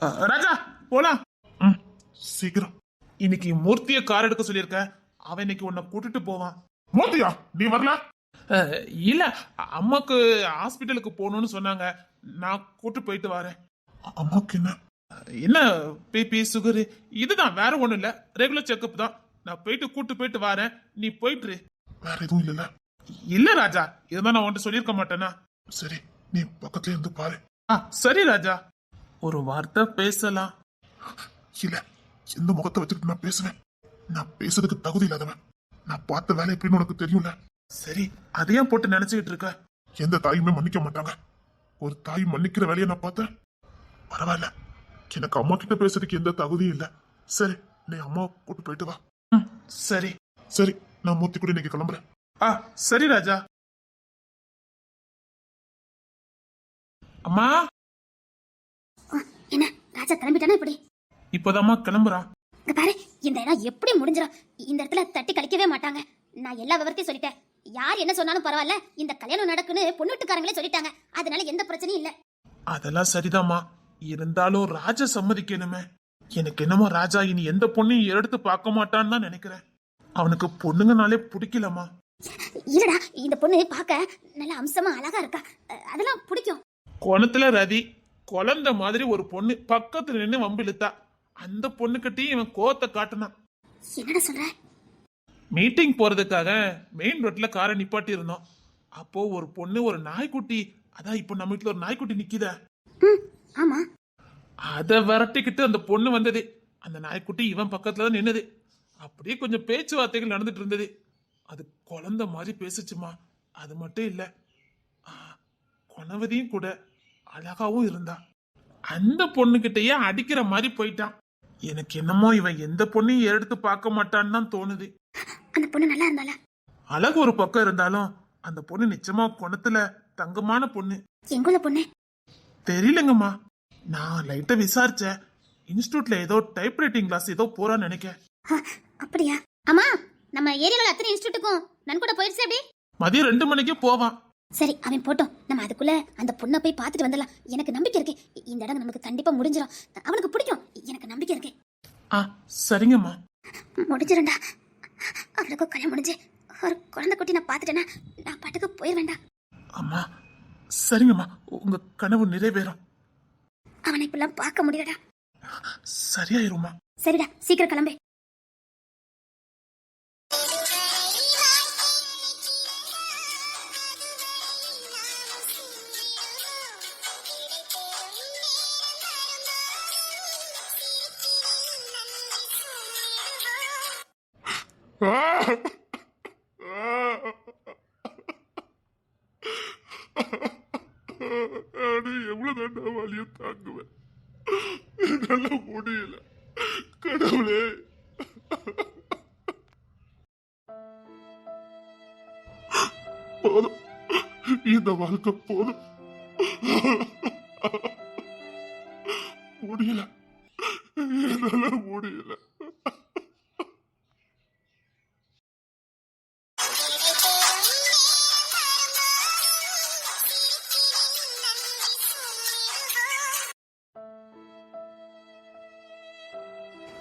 ராஜா போலாம். சீக்கிரம். இன்னைக்கு மூர்த்திய கார் எடுக்க சொல்லியிருக்க. அவன் இன்னைக்கு உன்னை கூட்டிட்டு போவான். மூர்த்தியா? நீ வரல? இல்ல. அம்மாக்கு ஹாஸ்பிட்டலுக்கு போகணும்னு சொன்னாங்க. நான் கூட்டு போயிட்டு வரேன். அம்மாக்கு என்ன? என்ன பிபி சுகரு? இதுதான் வேற ஒண்ணும் இல்ல. ரெகுலர் செக்கப் தான். நான் போயிட்டு கூட்டு போயிட்டு வரேன். நீ போயிட்டு வேற எதுவும் இல்லல இல்ல ராஜா. இதுதான் நான் உன்கிட்ட சொல்லியிருக்க மாட்டேனா? சரி நீ பக்கத்துல இருந்து பாரு. ஆ சரி ராஜா. ஒரு வார்த்தை பேசலாம். இல்ல எந்த முகத்தை வச்சுட்டு நான் பேசுவேன்? நான் பேசுறதுக்கு தகுதி இல்லாதவன். நான் பார்த்த வேலை எப்படின்னு உனக்கு தெரியும்ல? சரி அதையும் போட்டு நினைச்சுக்கிட்டு இருக்க? எந்த தாயுமே மன்னிக்க மாட்டாங்க. ஒரு தாய் மன்னிக்கிற வேலையை நான் பார்த்தேன். பரவாயில்ல. எனக்கு அம்மா கிட்ட பேசுறதுக்கு எந்த தகுதியும் இல்ல. சரி நீ அம்மா கூட்டு போயிட்டு வா. சரி. சரி நான் மூர்த்தி கூட இன்னைக்கு கிளம்புறேன். ஆ சரி ராஜா. அம்மா? என்ன ராஜா கிளம்பிட்டானா இப்படி? இப்போதாம்மா கிளம்புறான் இங்க பாரு இந்த இடம் எப்படி முடிஞ்சிடும் இந்த இடத்துல தட்டி கழிக்கவே மாட்டாங்க. நான் எல்லா விவரத்தையும் சொல்லிட்டேன். யார் என்ன சொன்னாலும் பரவாயில்ல இந்த கல்யாணம் நடக்குன்னு பொண்ணு வீட்டுக்காரங்களே சொல்லிட்டாங்க. அதனால எந்த பிரச்சனையும் இல்ல. அதெல்லாம் சரிதாம்மா. இருந்தாலும் ராஜா சம்மதிக்கணுமே. எனக்கு என்னமோ ராஜா இனி எந்த பொண்ணையும் எடுத்து பார்க்க மாட்டான்னு தான் நினைக்கிறேன். அவனுக்கு பொண்ணுங்கனாலே பிடிக்கலம்மா. இல்லடா இந்த பொண்ணு பார்க்க நல்ல அம்சமா அழகா இருக்கா. அதெல்லாம் பிடிக்கும். குணத்துல ரதி குழந்தை மாதிரி ஒரு பொண்ணு பக்கத்துல நின்று வம்பிழுத்தா. அந்த பொண்ணுக்கிட்டையும் இவன் கோவத்தை காட்டினான். என்னடா சொல்ற? மீட்டிங் போறதுக்காக மெயின் ரோட்ல காரை நிப்பாட்டி இருந்தோம் அப்போ ஒரு பொண்ணு ஒரு நாய்க்குட்டி அதான் இப்போ நம்ம வீட்டுல ஒரு நாய்க்குட்டி நிக்குதே. ஆமா. அதை விரட்டிக்கிட்டு அந்த பொண்ணு வந்தது. அந்த நாய்க்குட்டி இவன் பக்கத்துல தான் நின்னுது. அப்படியே கொஞ்சம் பேச்சுவார்த்தைகள் நடந்துட்டு இருந்தது. அது குழந்தை மாதிரி பேசுச்சுமா? அது மட்டும் இல்ல. குணவதியும் கூட. அழகாவும் இருந்தா. அந்த பொண்ணுகிட்டயே அடிக்கிற மாதிரி போயிட்டான். எனக்கு என்னமோ இவன் எந்த பொண்ணையும் எடுத்து பார்க்க மாட்டான்னு தான் தோணுது. அந்த பொண்ணு நல்லா இருந்தால அழகு ஒரு பக்கம் இருந்தாலும் அந்த பொண்ணு நிச்சயமா குணத்துல தங்கமான பொண்ணு. எங்குள்ள பொண்ணு? தெரியலங்கம்மா. நான் லைட்டா விசாரிச்சேன். இன்ஸ்டியூட்ல ஏதோ டைப்ரைட்டிங் கிளாஸ் ஏதோ போறான்னு நினைக்கேன். ஆ, அப்படியா? அம்மா நம்ம ஏரியாவில் அத்தனை இன்ஸ்டியூட்டுக்கும் நன் கூட போயிடுச்சு அப்படி மதியம் ரெண்டு மணிக்கு போவான். சரி அவன் போட்டோம். நம்ம அதுக்குள்ள அந்த பொண்ணை போய் பார்த்துட்டு வந்துடலாம். எனக்கு நம்பிக்கை இருக்கு. இந்த இடம் நமக்கு கண்டிப்பா முடிஞ்சிடும் அவனுக்கு பிடிக்கும். எனக்கு நம்பிக்கை இருக்கு. ஆ சரிங்கம்மா. முடிஞ்சிரும்டா. அவளுக்கும் கல்யாணம் முடிஞ்சு ஒரு குழந்தை குட்டி நான் பார்த்துட்டேன்னா நான் பாட்டுக்கு போயிட வேண்டாம் அம்மா சரிங்கம்மா. உங்க கனவு நிறைவேறும். அவனை இப்பெல்லாம் பார்க்க முடியலடா. சரியாயிரும்மா. சரிடா சீக்கிரம் கிளம்பு. எவ்வளவு வேண்டாம் வலியும் தாங்குவேன். என்னால முடியல. கடவுளே. போதும். இந்த வாழ்க்கை போதும். முடியல. என்னால முடியல.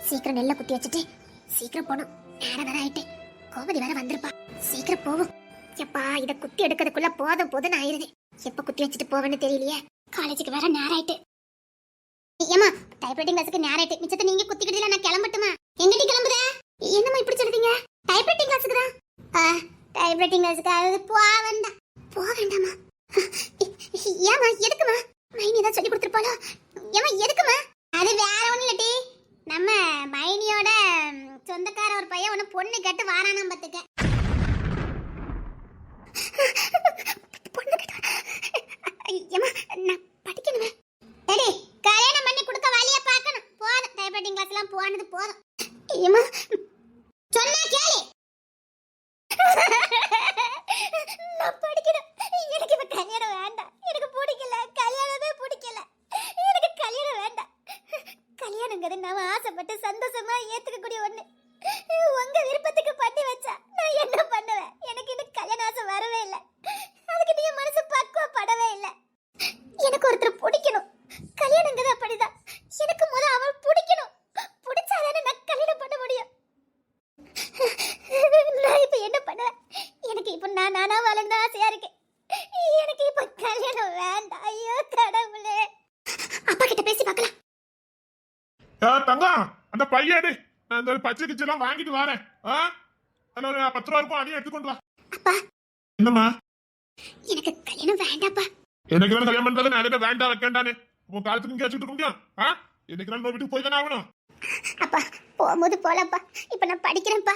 சீக்கிரம் நெல்ல குத்தி வச்சுட்டு சீக்கிரம் போகணும் நேரம் வேற ஆயிட்டேன் கோமதி வேற வந்திருப்பா. சீக்கிரம் போவோம். எப்பா இத குத்தி எடுக்கிறதுக்குள்ள போதும் போதும் ஆயிருது. எப்ப குத்தி வச்சுட்டு போவேன்னு தெரியலையே. காலேஜுக்கு வேற நேரம் ஆயிட்டு. ஏமா டைப்ரைட்டிங் கிளாஸுக்கு நேரம் ஆயிட்டு. மிச்சத்தை நீங்க குத்திக்கிட்டீங்களா? நான் கிளம்பட்டுமா? எங்கடி கிளம்புற என்னம்மா இப்படி சொல்றீங்க டைப்ரைட்டிங் கிளாஸுக்கு தான் டைப்ரைட்டிங் கிளாஸுக்கு அது போக வேண்டாம். போக வேண்டாமா? ஏமா எதுக்குமா? மைனி ஏதாவது சொல்லி கொடுத்துருப்பாளோ? ஏமா எதுக்குமா? மைனியோட சொந்தக்கார ஒரு பையன் ஒன்று பொண்ணு கட்டு வாரானா பார்த்துக்க. கல்யாணம் பண்ணி கொடுக்க வழியை பார்க்கணும். போதும் போனது போதும். ஏமா எனக்கு கல்யாணம் வேண்டாம். எனக்கு பிடிக்கல. கல்யாணம் ஆசைப்பட்டு சந்தோஷமா ஏத்துக்கக்கூடிய ஒண்ணு. உங்க விருப்பத்துக்கு பண்ணி வச்சா நான் என்ன பண்ணுவேன்? எனக்கு இன்னும் கல்யாண ஆசை வரவே இல்லை. அதுக்கு நீங்க மனசு பக்குவப்படவே இல்லை. எனக்கு ஒருத்தர் பிடிக்கணும். கல்யாணங்கிறது அப்படிதான். எனக்கு முத அவன் பிடிக்கணும். பிடிச்சாதானே நான் கல்யாணம் பண்ண முடியும். நான் இப்போ என்ன பண்ணுவேன்? எனக்கு இப்போ நான் நானா வளர்ந்த ஆசையா இருக்கு. எனக்கு இப்போ கல்யாணம் வேண்டாம். ஐயோ கடவுளே. அப்பா கிட்ட பேசி பார்க்கலாம். ஏ, தங்கம் அந்த பையடு நான் இந்த பச்சை கிச்சை எல்லாம் வாங்கிட்டு வரேன். ஆ? அதுல ஒரு பத்து ரூபா இருக்கும் அதையும் எடுத்துக்கொண்டு வா. அப்பா. என்னம்மா? எனக்கு கல்யாணம் வேண்டாப்பா எனக்கு தான் கல்யாணம் பண்றது? நான் எதுக்கு வேண்டாம் வைக்கண்டானே உன் காலத்துக்கு இங்கே வச்சுட்டு முடியும். ஆ? எனக்கு நான் வீட்டுக்கு போய் தானே ஆகணும். அப்பா போகும்போது போலப்பா இப்ப நான் படிக்கிறேன்ப்பா.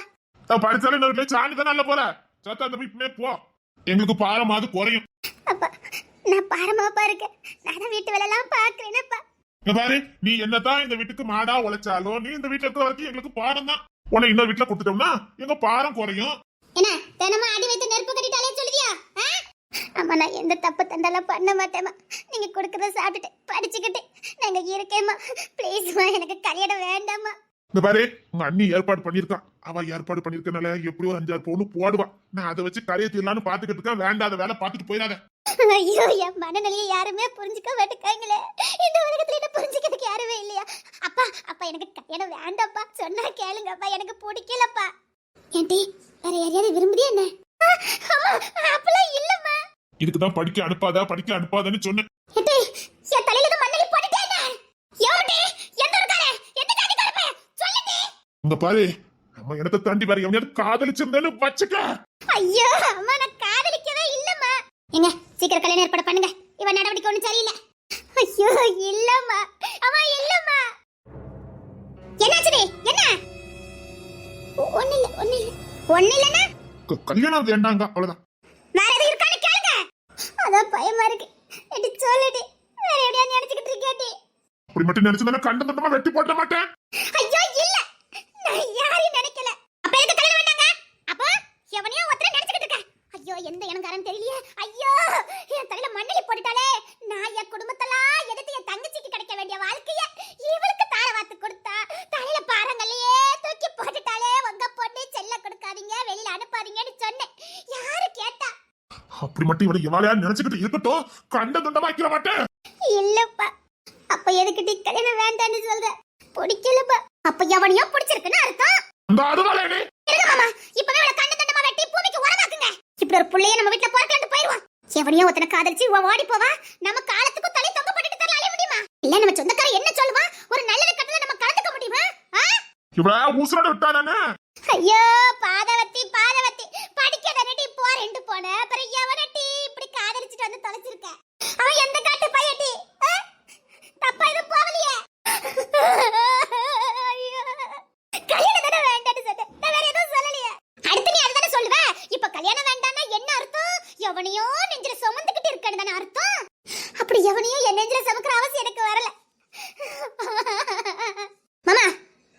நான் படிச்சாலும் இன்னொரு வீட்டுல சாணி தானே அல்ல போல சத்தா அந்த வீட்டுமே போ. எங்களுக்கு பாரமாவது குறையும். அப்பா நான் பாரமாப்பா இருக்கேன். நான் வீட்டு வேலையெல்லாம் பாக்குறேனப்பா இங்க பாரு நீ என்னதான் இந்த வீட்டுக்கு மாடா உழைச்சாலும் நீ இந்த வீட்டுல இருக்கிற வரைக்கும் எங்களுக்கு பாரம் தான். உன்னை இன்னொரு வீட்டுல கொடுத்துட்டோம்னா எங்க பாரம் குறையும். என்ன தினமும் அடி வைத்து நெருப்பு கட்டிட்டாலே சொல்லுதியா? ஆ? அம்மா நான் எந்த தப்பு தண்டாலும் பண்ண மாட்டேம்மா. நீங்க கொடுக்கறத சாப்பிட்டுட்டு படிச்சுக்கிட்டு நாங்க இருக்கேம்மா. ப்ளீஸ்மா எனக்கு கல்யாணம் வேண்டாம்மா. இந்த பாரு உங்க அண்ணி ஏற்பாடு பண்ணிருக்கான் அவ ஏற்பாடு பண்ணிருக்கனால எப்படி ஒரு அஞ்சாறு பவுன் போடுவா. நான் அதை வச்சு கரையை தீரலான்னு பாத்துக்கிட்டு இருக்கேன். வேண்டாத வேலை பார்த்துட்டு போயிடாத. ஐயோ என் மனநிலையை யாருமே புரிஞ்சுக்க மாட்டேங்காங்களே இந்த உலகத்துல என்ன புரிஞ்சுக்கிறதுக்கு யாருமே இல்லையா அப்பா கல்யாணம் வேண்டாப்பா சொன்னா கேளுங்கப்பா எனக்கு பிடிக்கலப்பா. ஏன்டி வேற யாரையாவது விரும்புதியா என்ன? அப்பெல்லாம் இல்லம்மா. இதுக்கு தான் படிக்க அனுப்பாத படிக்க அனுப்பாதன்னு சொன்னேன். ஏட்டி என் தலையில இருந்து மண்ணெலி போட்டுட்டேனே யோடி எந்த இருக்காரே எந்த ஜாதி கலப்பை சொல்லுடி இங்க பாரு நம்ம இடத்தை தாண்டி வேற எவனையாவது காதலிச்சிருந்தேன்னு வச்சுக்க. ஐயோ அம்மா நான் காதலிக்கவே இல்லம்மா. எங்க சீக்கிரம் கல்யாணம் ஏற்பாடு பண்ணுங்க. இவன் நடவடிக்கை ஒண்ணும் சரியில்லை. ஐயோ இல்லம்மா. அம்மா இல்லம்மா. என்னாச்சுடி என்ன? ஒண்ணு இல்ல ஒண்ணு இல்ல ஒண்ணு இல்லனா கல்யாணம் வேண்டாங்க அவ்வளவுதான். வேற எதுவும் இருக்கான்னு கேளுங்க. அதான் பயமா இருக்கு. எடி சொல்லுடி. வேற எப்படியா நினைச்சுக்கிட்டு இருக்கேடி அப்படி மட்டும் நினைச்சிருந்தா கண்ட தண்டமா வெட்டி போட மாட்டேன். ஐயோ இல்ல. நான் யாரையும் நினைக்கல. அப்ப எதுக்கு கல்யாணம் வேண்டாங்க அப்ப எவனையோ ஒருத்தர நினைச்சுக்கிட்டு இருக்க ஐயோ எந்த இனங்காரன் தெரியலையே. ஐயோ என் தலையில மண்ணெலி போட்டுட்டாலே நான் என் குடும்பத்தெல்லாம் எதிர்த்து என் தங்கச்சிக்கு கிடைக்க வேண்டிய வாழ்க்கைய இவளுக்கு தார வாத்து கொடுத்தா தலையில பாறங்களையே தூக்கி போட்டுட்டாலே உங்க பொண்ணு செல்ல கொடுக்காதீங்க வெளியில அனுப்பாதீங்கன்னு சொன்னேன் யாரு கேட்டா அப்படி மட்டும் இவனை எவாளையா நினைச்சுக்கிட்டு இருக்கட்டும். கண்ட துண்டமா வைக்கிற மாட்டேன். இல்லப்பா. அப்ப எதுக்கு நீ கல்யாணம் வேண்டான்னு சொல்ற? பிடிக்கலப்பா. அப்ப எவனையோ பிடிச்சிருக்குன்னு அர்த்தம். அந்த அறுவாளே இருங்க மாமா. இப்பவே அவளை கண்ட தண்டமா வெட்டி பூமிக்கு உரமாக்குங்க. இப்படி ஒரு புள்ளைய நம்ம வீட்டுல பிறக்கலான்ட்டு போயிருவான் எவனையோ ஒருத்தனை காதலிச்சு இவ ஓடி போவா? நம்ம காலத்துக்கும் தலை தொங்க போட்டுட்டு தரல அலைய முடியுமா? இல்ல நம்ம சொந்தக்கார என்ன சொல்லுவா? ஒரு நல்லது கட்டல நம்ம கலந்துக்க முடியுமா? இவள ஊசரோட விட்டானே ஐயோ பாதவத்தி பாதவத்தி படிக்க தானடி போறேன்ட்டு போன அப்புறம் எவனட்டி இப்படி காதலிச்சுட்டு வந்து தொலைச்சிருக்க அவன் எந்த காட்டு பையட்டி ஆ? தப்பா எதுவும் போகலையே ஐயோ. கல்யாணம் தானே வேண்டாம்னு சொன்னேன். நான் வேற எதுவும் சொல்லலையே. அடுத்து நீ அதுதானே சொல்லுவ? இப்ப கல்யாணம் வேண்டாம்னா என்ன அர்த்தம்? எவனையோ நெஞ்சில சுமந்துக்கிட்டு இருக்கேன்னு தானே அர்த்தம்? அப்படி எவனையோ என் நெஞ்சில சுமக்கிற அவசியம் எனக்கு வரல மாமா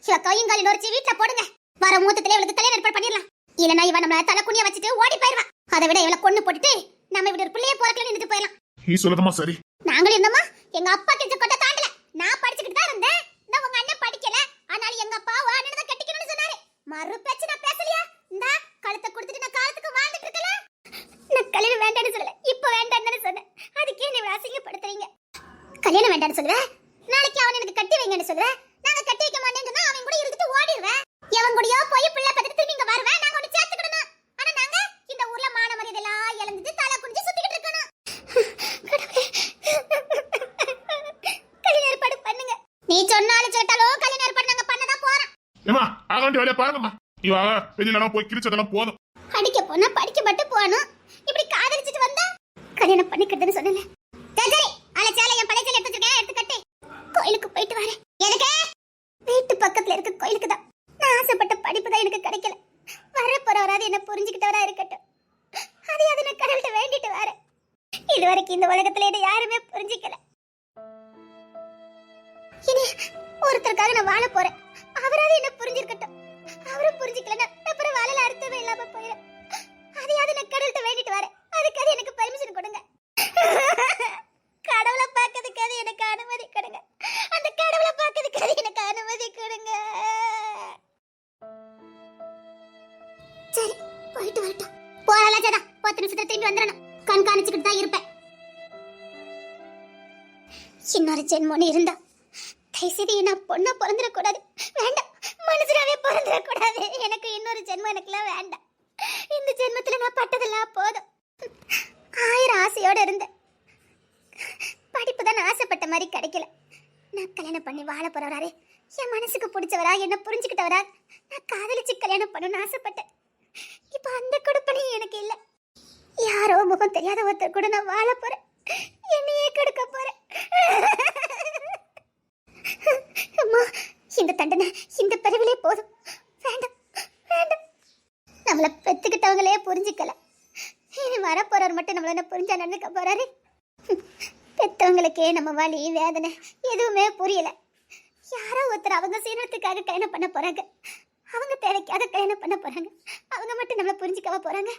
இவ கையும் நொறிச்சு வீட்டுல போடுங்க. வர மூத்தத்திலே இவளுக்கு கல்யாணம் ஏற்பாடு பண்ணிடலாம். இல்லனா இவன் நம்மள தலை குனிய வச்சுட்டு ஓடி போயிருவா அதை விட இவளை கொண்டு போட்டுட்டு நம்ம இப்படி ஒரு பிள்ளைய போறக்கல நின்னுட்டு போயிடலாம். நீ சொல்லதுமா சரி. நாங்களும் இருந்தோமா? எங்க அப்பா கிட்ட கொட்ட தாண்டல. நான் படிச்சுக்கிட்டு தான் இருந்தேன். உங்க அண்ணன் படிக்கல. அதனால எங்க அப்பா தான் கட்டிக்கணும்னு சொன்னாரு. மறு பேச்சு நான் பேசலையா? இந்த கழுத்தை கொடுத்துட்டு நான் காலத்துக்கு வாழ்ந்துட்டு இருக்கல நான் கல்யாணம் வேண்டாம்னு சொல்லல. இப்ப வேண்டாம்னு சொன்னேன். அதுக்கே நீ அசிங்கப்படுத்துறீங்க. கல்யாணம் வேண்டாம்னு சொல்லுவேன் நாளைக்கு அவன் எனக்கு கட்டி வைங்கன்னு சொல்லுவேன் நாங்க கட்டி வைக்க மாட்டேன்னு சொன்னா அவன் கூட இருந்துட்டு ஓடிடுவேன் எவன் கூடயோ போய் பிள்ளை பத்திட்டு திரும்பி இங்க வருவேன். நாங்க ஒண்ணு சேர்த்துக்கிடணும். ஆனா நாங்க இந்த ஊர்ல மான மரியாதை எல்லாம் இழந்துட்டு தலை குனிஞ்சு சுத்திக்கிட்டு இருக்கணும். கல்யாண ஏற்பாடு பண்ணுங்க. நீ சொன்னாலும் கேட்டாலும் கல்யாண ஏற்பாடு நாங்க பண்ணதான் போறோம். ஏமா ஆக வேண்டிய வேலையை பாருங்கம்மா. இவ வெளியில போய் கிழிச்சதெல்லாம் போதும். படிக்க போனா படிக்க மட்டும் போகணும். இப்படி காதலிச்சிட்டு வந்தா கல்யாணம் பண்ணிக்கிறதுன்னு சொன்னல சரி சரி. அல சேலை என் பழைய சேலை எடுத்து வச்சிருக்கேன். எடுத்து கட்டு. கோயிலுக்கு போயிட்டு வரேன். எதுக்கு வீட்டு பக்கத்துல இருக்க கோயிலுக்கு தான் படிப்பு தான் எனக்கு கிடைக்கல. வர போறவராது என்ன புரிஞ்சுக்கிட்டவரா இருக்கட்டும். அதே அதை நான் கடவுள்கிட்ட வேண்டிட்டு வரேன். இது வரைக்கும் இந்த உலகத்துல என்ன யாருமே புரிஞ்சுக்கல. இனி ஒருத்தருக்காக நான் வாழ போறேன். அவராது என்ன புரிஞ்சிருக்கட்டும். அவரும் புரிஞ்சுக்கலன்னா அப்புறம் வாழல அர்த்தமே இல்லாம போயிடும் அதையாவது நான் கடவுள்கிட்ட வேண்டிட்டு வரேன். அதுக்காக எனக்கு பெர்மிஷன் கொடுங்க. கடவுளை பார்க்கறதுக்காக எனக்கு அனுமதி கொடுங்க. அந்த கடவுளை பார்க்கறதுக்காக எனக்கு அனுமதி கொடுங்க. போயிட்டு வரட்டும். போறல ஜதா. பத்து நிமிஷத்துல திரும்பி வந்துடணும். கண்காணிச்சுக்கிட்டு தான் இருப்பேன். இன்னொரு ஜென்மோன்னு இருந்தா தயவுசெய்து நான் பொண்ணா பிறந்துடக்கூடாது. வேண்டாம். மனுஷனாவே பிறந்துடக்கூடாது. எனக்கு இன்னொரு ஜென்மம் எனக்குலாம் வேண்டாம். இந்த ஜென்மத்துல நான் பட்டதெல்லாம் போதும். ஆயிரம் ஆசையோட இருந்தேன். படிப்பு தான் நான் ஆசைப்பட்ட மாதிரி கிடைக்கல. நான் கல்யாணம் பண்ணி வாழ போறவராரு என் மனசுக்கு பிடிச்சவரா என்ன புரிஞ்சுக்கிட்டவரா நான் காதலிச்சு கல்யாணம் பண்ணணும்னு ஆசைப்பட்டேன். இப்ப அந்த கொடுப்பனையும் எனக்கு இல்ல. யாரோ முகம் தெரியாத ஒருத்தர் கூட நான் வாழ போறேன். என்னையே கெடுக்க போறேன். அம்மா இந்த தண்டனை இந்த பிறவிலே போதும். வேண்டாம் வேண்டாம். நம்மள பெத்துக்கிட்டவங்களே புரிஞ்சுக்கல. இனி வரப்போறவர் மட்டும் நம்மள என்ன புரிஞ்சா நடந்துக்க போறாரு? பெத்தவங்களுக்கே நம்ம வலி வேதனை எதுவுமே புரியல. யாரோ ஒருத்தர் அவங்க சீனத்துக்காக கல்யாணம் பண்ண போறாங்க. அவங்க தேவைக்காத கல்யாணம் பண்ண போகிறாங்க அவங்க மட்டும் நம்மளை புரிஞ்சுக்கவா போகிறாங்க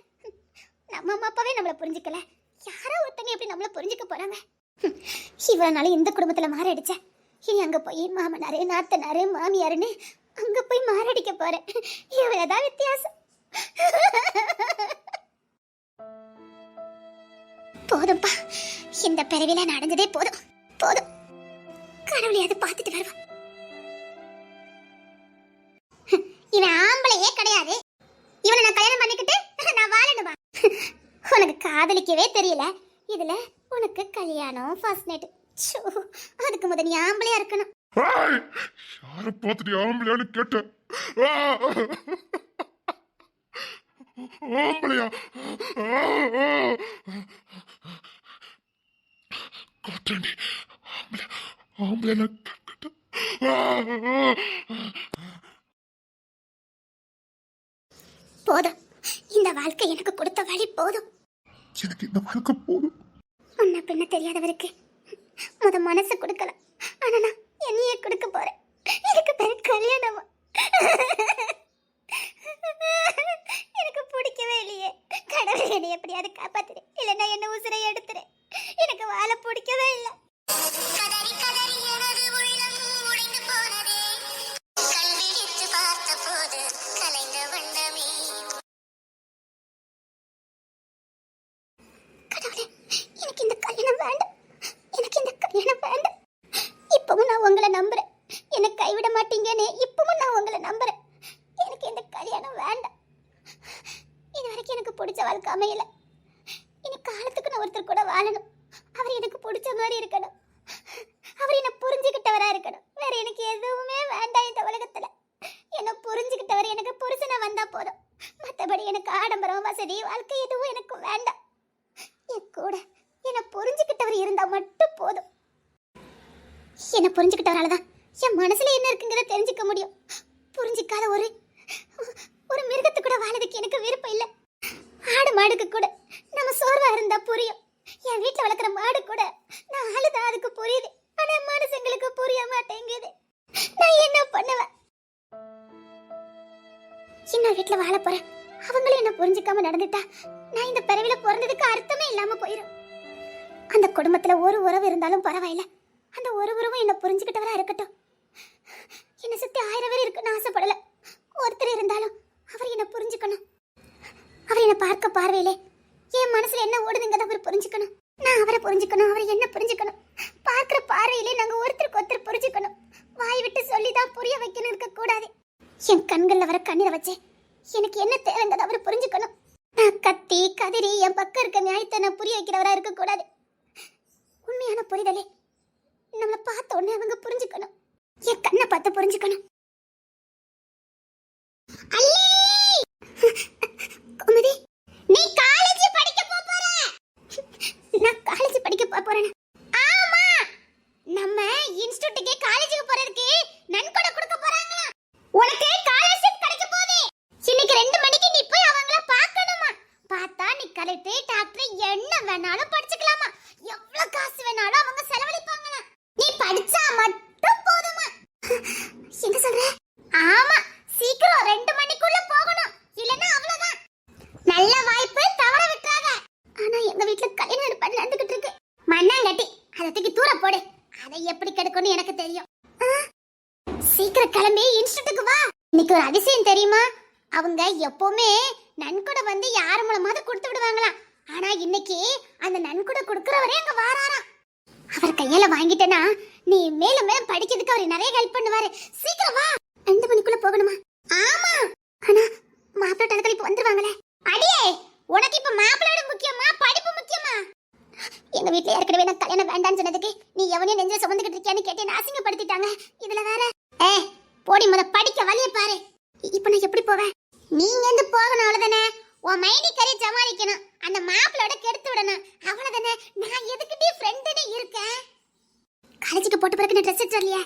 நம்ம அம்மா அப்பாவே நம்மளை புரிஞ்சுக்கல. யாரோ ஒருத்தங்க எப்படி நம்மளை புரிஞ்சுக்க போகிறாங்க இவ்வளவு நாள் இந்த குடும்பத்தில் மாறடிச்சேன் இனி அங்கே போய் மாமனாரு நாத்தனாரு மாமியாருன்னு அங்கே போய் மாரடிக்க போறேன். இவ்வளோதான் வித்தியாசம். போதும்பா. இந்த பிறவில நடந்ததே போதும். போதும். கடவுளையாவது பார்த்துட்டு வருவான் காதலிக்கவே தெரியல. இதுல உனக்கு கல்யாணம் ஃபர்ஸ்ட் நைட் அதுக்கு முத நீ ஆம்பளையா இருக்கணும். யார பார்த்துட்டு ஆம்பளையான்னு கேட்டேன்! ஆம்பளையா. காத்தாண்டி ஆம்பளை ஆம்பளையா? கேட்டேன். போதும். இந்த வாழ்க்கை எனக்கு கொடுத்த வழி போதும். எனக்கு இந்த வாழ்க்கை போதும். முன்ன பின்ன தெரியாதவருக்கு முத மனசு கொடுக்கலாம். ஆனா நான் என்னையே கொடுக்க போறேன். எனக்கு பேர் கல்யாணமா? எனக்கு பிடிக்கவே இல்லையே. கடவுள் என்னை எப்படியாவது காப்பாத்துரு. இல்லைன்னா என்ன உசுரை எடுத்துரு. எனக்கு வாழ பிடிக்கவே இல்லை. எனக்கு ஆடம்பரம் வசதி வாழ்க்கை எதுவும் எனக்கு வேண்டாம். என் கூட என்னை புரிஞ்சுக்கிட்டவர் இருந்தால் மட்டும் போதும். என்னை புரிஞ்சுக்கிட்டவரால தான் என் மனசில் என்ன இருக்குங்கிறத தெரிஞ்சுக்க முடியும். புரிஞ்சுக்காத ஒரு ஒரு மிருகத்து கூட வாழறதுக்கு எனக்கு விருப்பம் இல்லை. ஆடு மாடுக்கு கூட நம்ம சோர்வாக இருந்தால் புரியும். என் வீட்டில் வளர்க்குற மாடு கூட நான் அழுதா அதுக்கு புரியுது. ஆனால் மனுஷங்களுக்கு புரிய மாட்டேங்குது. நான் என்ன பண்ணுவேன்? சின்ன வீட்டில் வாழ போகிறேன் அவங்களும் என்ன புரிஞ்சுக்காம நடந்துட்டா நான் இந்த பிறவில பிறந்ததுக்கு அர்த்தமே இல்லாம போயிடும் அந்த குடும்பத்துல ஒரு உறவு இருந்தாலும் பரவாயில்ல. அந்த ஒரு உறவும் என்ன புரிஞ்சுக்கிட்டவரா இருக்கட்டும். என்னை சுத்தி ஆயிரம் பேர் இருக்குன்னு ஆசைப்படல. ஒருத்தர் இருந்தாலும் அவர் என்ன புரிஞ்சுக்கணும். அவர் என்ன பார்க்க பார்வையிலே என் மனசுல என்ன ஓடுதுங்கிறத அவர் புரிஞ்சுக்கணும். நான் அவரை புரிஞ்சுக்கணும் அவர் என்ன புரிஞ்சுக்கணும்? பார்க்கிற பார்வையிலே நாங்க ஒருத்தருக்கு ஒருத்தர் புரிஞ்சுக்கணும். வாய் விட்டு சொல்லிதான் புரிய வைக்கணும் இருக்க கூடாது என் கண்கள்ல வர கண்ணீரை வச்சேன் எனக்கு என்ன தேவைங்கிறத அவர் புரிஞ்சுக்கணும். நான் கத்தி கதறி என் பக்கம் இருக்க நியாயத்தை நான் புரிய வைக்கிறவரா இருக்க கூடாது உண்மையான புரிதலே. நம்மளை பார்த்த உடனே அவங்க புரிஞ்சுக்கணும். என் கண்ணை பார்த்து புரிஞ்சுக்கணும். அல்லி! கோமதி நீ காலேஜ் படிக்க போற! நான் காலேஜ் படிக்க போப் போறேன். ஆமா! நம்ம இன்ஸ்டிடியூட்டுக்கே காலேஜுக்கு போறதுக்கு நன்கொடை கொடுக்க போறாங்களா உனக்கு ஸ்காலர்ஷிப் கிடைக்க போகுது இன்னைக்கு ரெண்டு மணிக்கு நீ போய் அவங்கள பார்க்கணுமா பார்த்தா நீ கலெக்டர் டாக்டர் என்ன வேணாலும் படிச்சுக்கலாமா? எவ்வளவு காசு வேணாலும் அவங்க செலவழிப்பாங்க நீ படிச்சா மட்டும் போதுமா? என்ன சொல்ற? ஆமா சீக்கிரம் ரெண்டு மணிக்குள்ள போகணும். இல்லனா அவ்வளவுதான். நல்ல வாய்ப்பு தவற விட்டுறாத. ஆனா எங்க வீட்ல கல்யாணம் ஏற்பாடு நடந்துகிட்டு இருக்கு. மண்ணாங்கட்டி அதை தூக்கி தூர போடு. அதை எப்படி கெடுக்கும்னு எனக்கு தெரியும். சீக்கிரம் கிளம்பி இன்ஸ்டியூட்டுக்கு வா. இன்னைக்கு ஒரு அதிசயம் தெரியுமா? அவங்க எப்பவுமே நன்கொடை வந்து யார் மூலமாவது கொடுத்து விடுவாங்களாம் ஆனா இன்னைக்கு அந்த நன்கொடை கொடுக்கறவரே அங்க வாராராம். அவர் கையால வாங்கிட்டேனா நீ மேலும் மேலும் படிக்கிறதுக்கு அவர் நிறைய ஹெல்ப் பண்ணுவாரு. சீக்கிரம் வா. ரெண்டு மணிக்குள்ள போகணுமா? ஆமா. ஆனா மாப்பிள்ளை டனக்கல் இப்ப வந்துருவாங்களே. அடியே உனக்கு இப்ப மாப்பிள்ளையோட முக்கியமா? படிப்பு முக்கியமா? எங்க வீட்ல ஏற்கனவே நான் கல்யாணம் வேண்டாம்னு சொன்னதுக்கு நீ எவனையும் நெஞ்ச சுமந்துகிட்டு இருக்கியான்னு கேட்டு அசிங்கப்படுத்திட்டாங்க. இதுல வேற ஏ போடி முத படிக்க வழிய பாரு. இப்ப நான் எப்படி போவேன்? நீங்க இருந்து போகணும் அவ்வளவுதானே உன் மைனி கறி சமாளிக்கணும். அந்த மாப்பிளோட கெடுத்து விடணும். அவ்வளவுதானே? நான் எதுக்கிட்டே ஃப்ரெண்டுன்னு இருக்கேன்? காலேஜுக்கு போட்டு பிறகு ட்ரெஸ் எடுத்துடலையே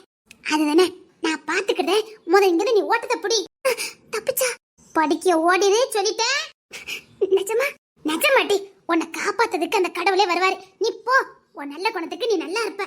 அதுதானே நான் பாத்துக்கிட்டேன் முத இங்கிருந்து நீ ஓட்டத புடி. தப்பிச்சா? படிக்க ஓடிதே சொல்லிட்டேன். நிஜமா? நிஜமாட்டி உன்னை காப்பாத்ததுக்கு அந்த கடவுளே வருவாரு. நீ போ. உன் நல்ல குணத்துக்கு நீ நல்லா இருப்ப.